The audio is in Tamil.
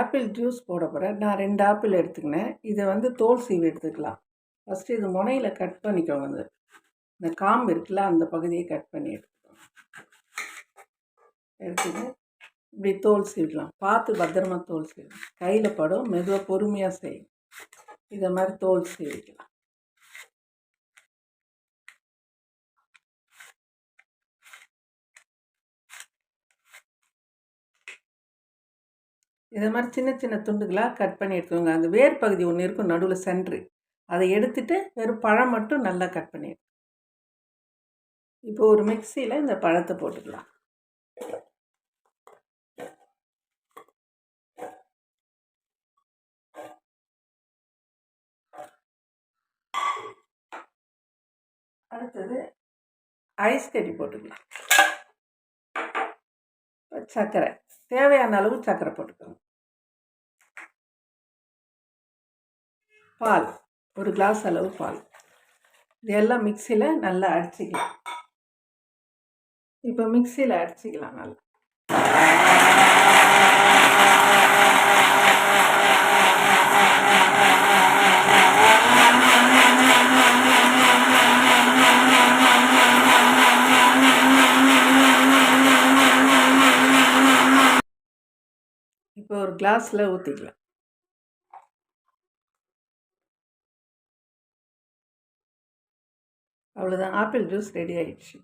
ஆப்பிள் ஜூஸ் போட போகிறேன் நான் ரெண்டு ஆப்பிள் எடுத்துக்கினேன். இதை வந்து தோல் சீவி எடுத்துக்கலாம். ஃபஸ்ட்டு இது முனையில் கட் பண்ணிக்கோங்க. இந்த இந்த காம்பு இருக்குல்ல அந்த பகுதியை கட் பண்ணி எடுத்துக்கோங்க. எடுத்துட்டு இப்படி தோல் சீவிக்கலாம் பார்த்து பத்திரமா தோல் சீவணும் கையில் படும் மெதுவாக பொறுமையாக செய்யும் இதை மாதிரி தோல் சீவிக்கலாம். இதை மாதிரி சின்ன சின்ன துண்டுகளாக கட் பண்ணி எடுத்துக்கோங்க. அந்த வேர் பகுதி ஒன்று இருக்கும் நடுவில் சென்ட்ரு அதை எடுத்துட்டு வெறும் பழம் மட்டும் நல்லா கட் பண்ணி இப்போ ஒரு மிக்சியில் இந்த பழத்தை போட்டுக்கலாம். அடுத்தது ஐஸ் கட்டி போட்டுக்கலாம். சர்க்கரை தேவையான அளவு சர்க்கரை போட்டுக்கோங்க. பால் ஒரு கிளாஸ் அளவு பால். இதெல்லாம் மிக்சியில் நல்லா அடிச்சிக்கலாம். இப்போ மிக்சியில் அடிச்சிக்கலாம் நல்லா. இப்போ ஒரு கிளாஸில் ஊற்றிக்கலாம் அவ்வளோதான் ஆப்பிள் ஜூஸ் ரெடி ஆயிடுச்சு.